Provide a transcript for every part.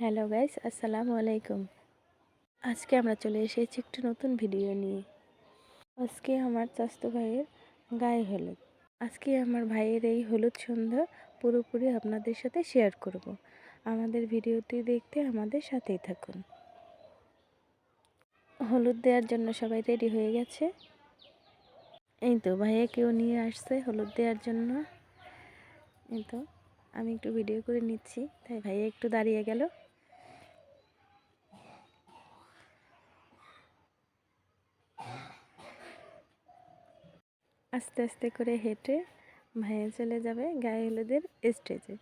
Hello guys, আসসালামু আলাইকুম। আজকে আমরা চলে এসেছি একটি নতুন ভিডিও নিয়ে। আজকে আমার চাস্তো ভাইয়ের গায়ে হলুদ। আজকে আমার ভাইয়ের এই হলুদ সন্ধ্যা পুরোপুরি আপনাদের সাথে শেয়ার করব। আমাদের ভিডিওটি দেখতে আমাদের সাথেই থাকুন। হলুদ দেওয়ার জন্য সবাই রেডি হয়ে গেছে। এই তো ভাইয়া কেউ নিয়ে আসছে হলুদ দেওয়ার জন্য। এই তো, আমি একটু ভিডিও করে নিচ্ছি। তাই ভাইয়া একটু দাঁড়িয়ে গেল। আস্তে আস্তে করে হেঁটে ভাইয়া চলে যাবে গায়ে হলুদের স্টেজে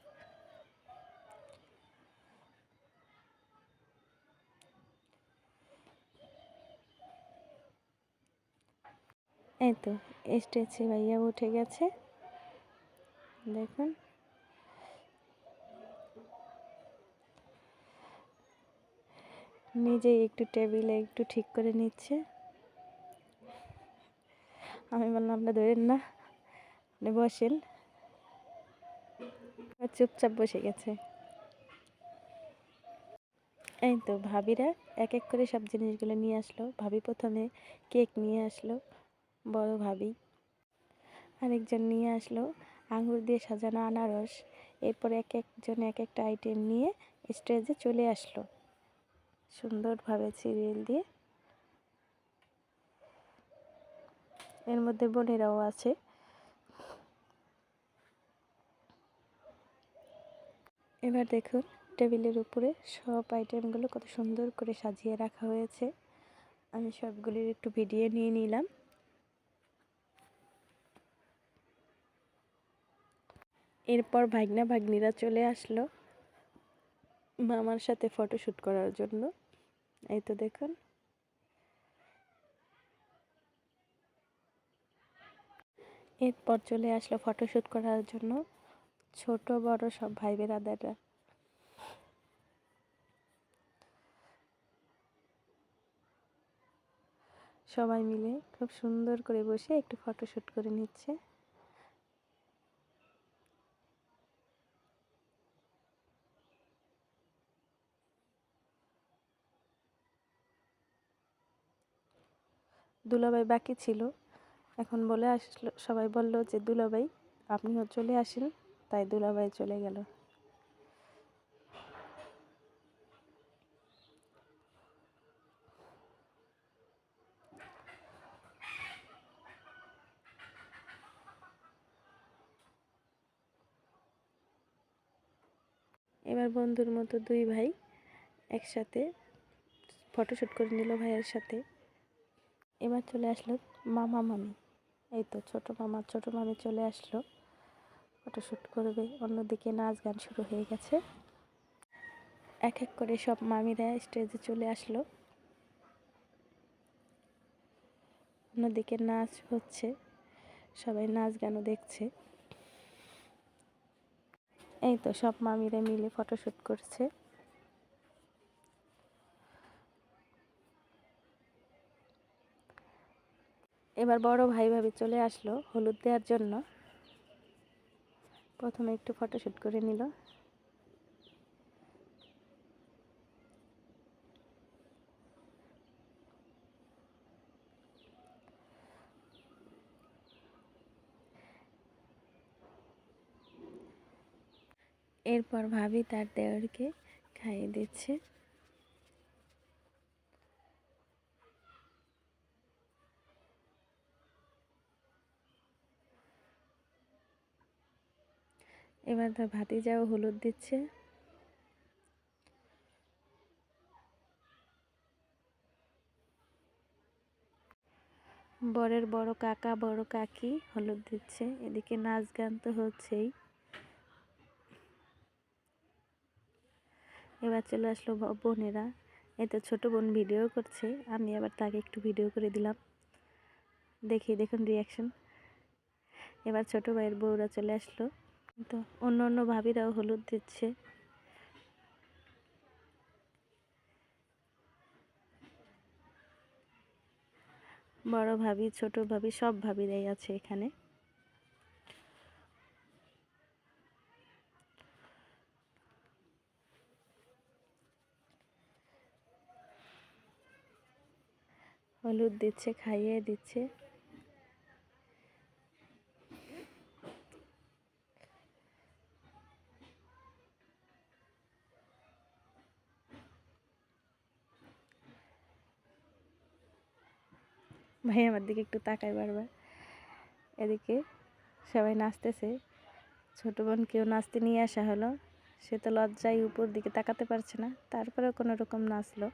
এই তো স্টেজে ভাইয়া উঠে গেছে। দেখুন। নিজেই একটু টেবিলে একটু ঠিক করে নিচ্ছে। আমি বললাম, আপনি ধরেন না, আপনি বসেন। চুপচাপ বসে গেছে। এই তো ভাবিরা এক এক করে সব জিনিসগুলো নিয়ে আসলো। ভাবি প্রথমে কেক নিয়ে আসলো, বড় ভাবি আরেকজন নিয়ে আসলো, আঙুর দিয়ে সাজানো আনারস। এরপর এক একজন এক একটা আইটেম নিয়ে স্টেজে চলে আসলো। সুন্দরভাবে সিরিয়াল দিয়ে এর মধ্যে বোনেরাও আছে। এবার দেখুন, টেবিলের উপরে সব আইটেমগুলো কত সুন্দর করে সাজিয়ে রাখা হয়েছে। আমি সবগুলির একটু ভিডিও নিয়ে নিলাম। এরপর ভাগনা ভাগ্নিরা চলে আসলো মামার সাথে ফটোশ্যুট করার জন্য। এই তো দেখুন এরপর চলে আসলো ফটোশ্যুট করার জন্য ছোট বড় সব ভাই বেরাদাররা সবাই মিলে খুব সুন্দর করে বসে একটু ফটোশ্যুট করে নিচ্ছে। দুলাভাই বাকি ছিল। এখন বলে আসলো, সবাই বলল যে, দুলাভাই, আপনিও চলে আসেন। তাই দুলাভাই চলে গেল। এবার বন্ধুর মতো দুই ভাই একসাথে ফটোশ্যুট করে নিল ভাইয়ের সাথে। এবার চলে আসলো মামা মামি এই তো ছোটো মামা, ছোটো মামি চলে আসলো। ফটোশ্যুট করবে, অন্যদিকে নাচ গান শুরু হয়ে গেছে। এক এক করে সব মামিরা স্টেজে চলে আসলো। অন্যদিকে নাচ হচ্ছে, সবাই নাচ গানও দেখছে। এই তো সব মামিরা মিলে ফটোশ্যুট করছে। এবার বড় ভাই ভাবি চলে আসলো হলুদ দেওয়ার জন্য। প্রথমে একটু ফটোশ্যুট করে নিল। এরপর ভাবি তার দেওয়ারকে খাইয়ে দিচ্ছে। এবার তার ভাতিজাও হলুদ দিচ্ছে। বরের বড় কাকা, বড় কাকি হলুদ দিচ্ছে। এদিকে নাচ গান তো হচ্ছেই। এবার চলে আসলো বোনেরা। এই তো ছোটো বোন ভিডিও করছে। আমি আবার তাকে একটু ভিডিও করে দিলাম। দেখি, দেখুন রিয়াকশন এবার ছোট ভাইয়ের বউরা চলে আসলো। তো অন্য অন্য ভাবিরাও হলুদ দিচ্ছে। বড় ভাবি, ছোট ভাবি, সব ভাবিরাই আছে এখানে। হলুদ দিচ্ছে, খাইয়ে দিচ্ছে। ভাই আমার দিকে একটু তাকায় বারবার। এদিকে সবাই নাচতেছে। ছোটো বোনকেও নাচতে নিয়ে আসা হলো। সে তো লজ্জায় উপর দিকে তাকাতে পারছে না। তারপরেও কোনো রকম নাচলো।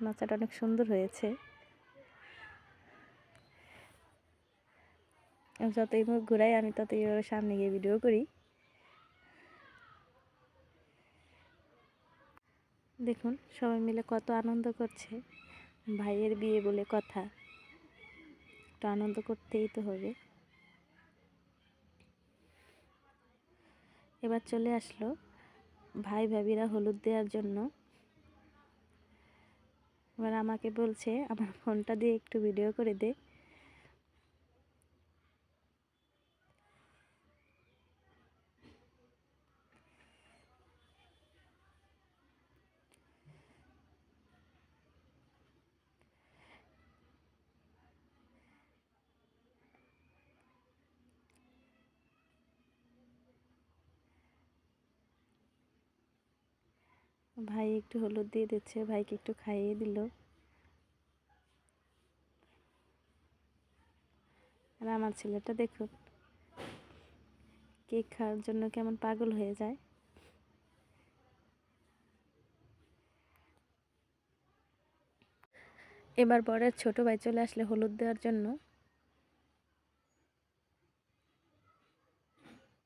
নাচাটা অনেক সুন্দর হয়েছে। যতই মুখ ঘুরাই, আমি ততই ওর সামনে গিয়ে ভিডিও করি। দেখুন, সবাই মিলে কত আনন্দ করছে। ভাইয়ের বিয়ে বলে কথা। একটু আনন্দ করতেই তো হবে। এবার চলে আসলো ভাই ভাবিরা হলুদ দেওয়ার জন্য। এবার আমাকে বলছে, আমার ফোনটা দিয়ে একটু ভিডিও করে দে। ভাই একটু হলুদ দিয়ে দিচ্ছে, ভাইকে একটু খাইয়ে দিল। আর আমার ছেলেটা দেখুন, কেক খাওয়ার জন্য কেমন পাগল হয়ে যায়। এবার বরের ছোট ভাই চলে আসলে হলুদ দেওয়ার জন্য।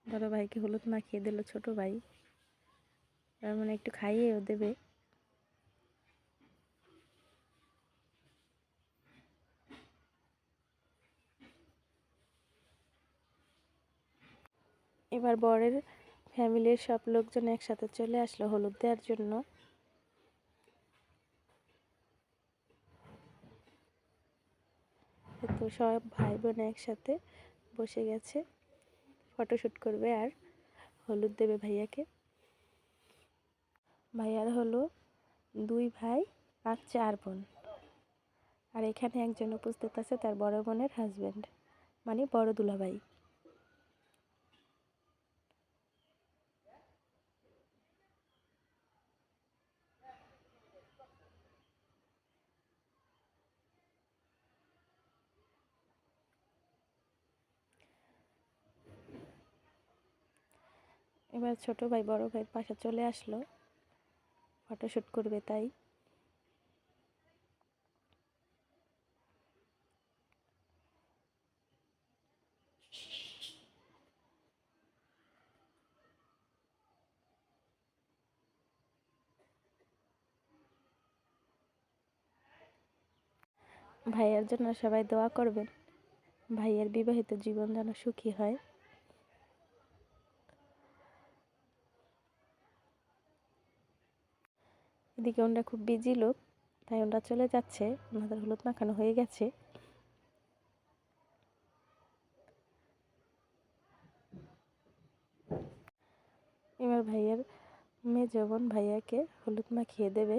বড় ভাইকে হলুদ মাখিয়ে দিল ছোট ভাই। তার মানে একটু খাইয়েও দেবে। এবার বরের ফ্যামিলির সব লোকজন একসাথে চলে আসলো হলুদ দেওয়ার জন্য। তো সব ভাই বোন একসাথে বসে গেছে। ফটোশ্যুট করবে আর হলুদ দেবে ভাইয়াকে। ভাইয়ার হলো দুই ভাই, আর চার বোন। আর এখানে একজন উপস্থিত আছে তার বড় বোনের হাজব্যান্ড মানে বড় দুলাভাই। এবার ছোট ভাই, বড় ভাইয়ের পাশে চলে আসলো। ফটোশ্যুট করবে তাই। ভাইয়ের জন্য সবাই দোয়া করবেন। ভাইয়ের বিবাহিত জীবন যেন সুখী হয়। এদিকে ওনারা খুব বিজি লোক, তাই ওনারা চলে যাচ্ছে। ওনাদের হলুদ মাখানো হয়ে গেছে। এবার ভাইয়ের মেয়ে যখন ভাইয়াকে হলুদ মাখিয়ে দেবে।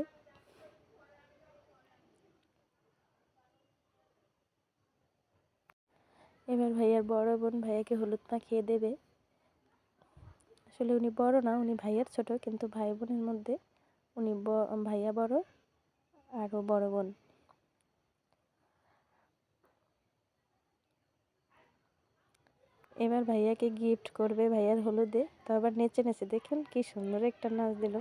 এবার ভাইয়ার বড় বোন ভাইয়াকে হলুদ মাখিয়ে দেবে। আসলে উনি বড় না, উনি ভাইয়ার ছোট, কিন্তু ভাই বোনের মধ্যে উনি ভাইয়া বড় আরও বড় বোন। এবার ভাইয়াকে গিফট করবে, ভাইয়ার হলুদে। তো আবার নেচে নেচে, দেখেন কি সুন্দর একটা নাচ দিল।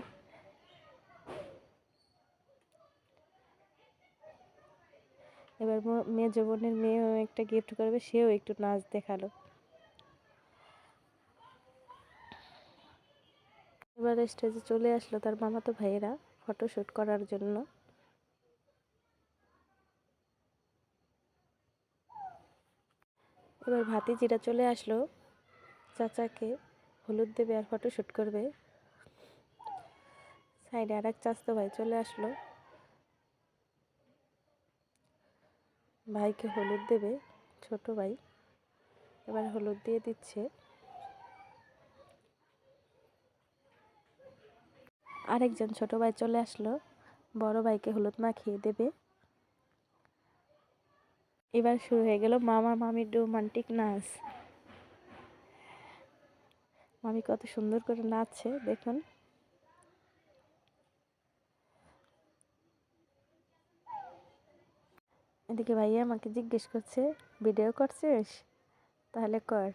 এবার মেয়ে বোনের মেয়েও একটা গিফট করবে, সেও একটু নাচ দেখাল। এবার স্টেজে চলে আসলো তার মামাতো ভাইয়েরা ফটোশ্যুট করার জন্য। এবার ভাতিজিরা চলে আসলো চাচাকে হলুদ দেবে আর ফটোশ্যুট করবে। সাইডে আর এক চাস্তো ভাই চলে আসলো। ভাইকে হলুদ দেবে, ছোট ভাই। এবার হলুদ দিয়ে দিচ্ছে। আরেকজন ছোট ভাই চলে আসলো। বড় ভাইকে হলুদ মাখিয়ে দেবে। এবার শুরু হয়ে গেল মামা মামির রোমান্টিক নাচ। মামি কত সুন্দর করে নাচছে, দেখুন। এদিকে ভাইয়া আমাকে জিজ্ঞেস করছে, ভিডিও করছিস? তাহলে কর।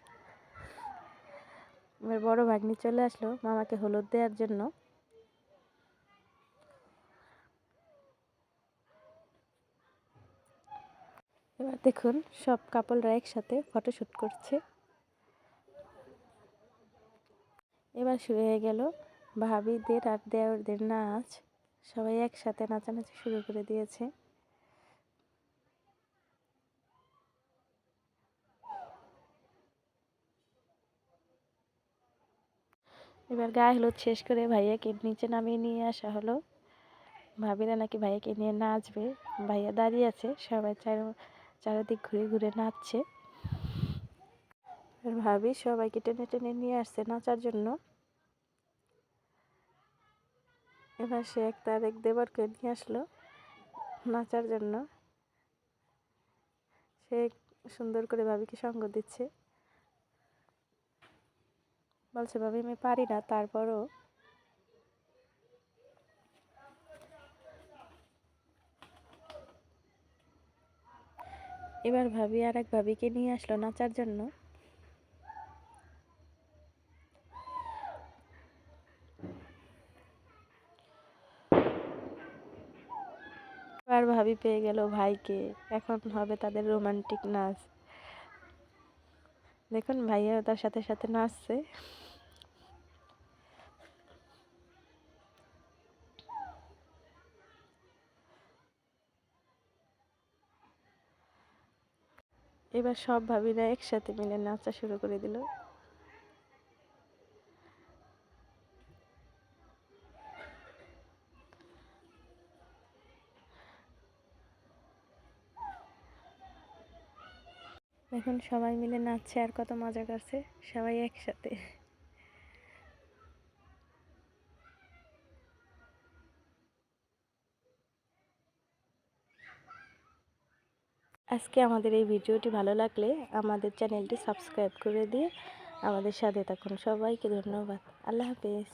আমার বড় ভাগ্নি চলে আসলো মামাকে হলুদ দেওয়ার জন্য। এবার দেখুন, সব কাপলরা একসাথে ফটোশ্যুট করছে। এবার শুরু হয়ে গেল ভাবিদের আর দেওরদের নাচ। সবাই একসাথে নাচানাচি শুরু করে দিয়েছে। এবার গায়ে হলুদ শেষ করে ভাইয়াকে নিচে নামিয়ে নিয়ে আসা হলো। ভাবিরা নাকি ভাইয়াকে নিয়ে নাচবে। ভাইয়া দাঁড়িয়ে আছে, সবাই চার চারিদিক ঘুরে ঘুরে নাচছে। ভাবি সবাইকে টেনে টেনে নিয়ে আসছে নাচার জন্য। এবার সে এক তার এক দেবরকে নিয়ে আসলো নাচার জন্য। সে সুন্দর করে ভাবিকে সঙ্গ দিচ্ছে। বলছে, ভাবি, আমি পারি না। তারপরও এবার ভাবি আর এক ভাবিকে নিয়ে আসলো নাচার জন্য। এবার ভাবি পেয়ে গেল ভাইকে। এখন হবে তাদের রোমান্টিক নাচ। দেখুন ভাইয়া তার সাথে সাথে নাচছে। এবার সব ভাবিরা একসাথে মিলে নাচা শুরু করে দিল। এখন সবাই মিলে নাচছে আর কত মজা করছে, সবাই একসাথে। আজকে আমাদের এই ভিডিওটি ভালো লাগলে আমাদের চ্যানেলটি সাবস্ক্রাইব করে দিয়ে আমাদের সাথে থাকুন। সবাইকে ধন্যবাদ। আল্লাহ হাফেজ।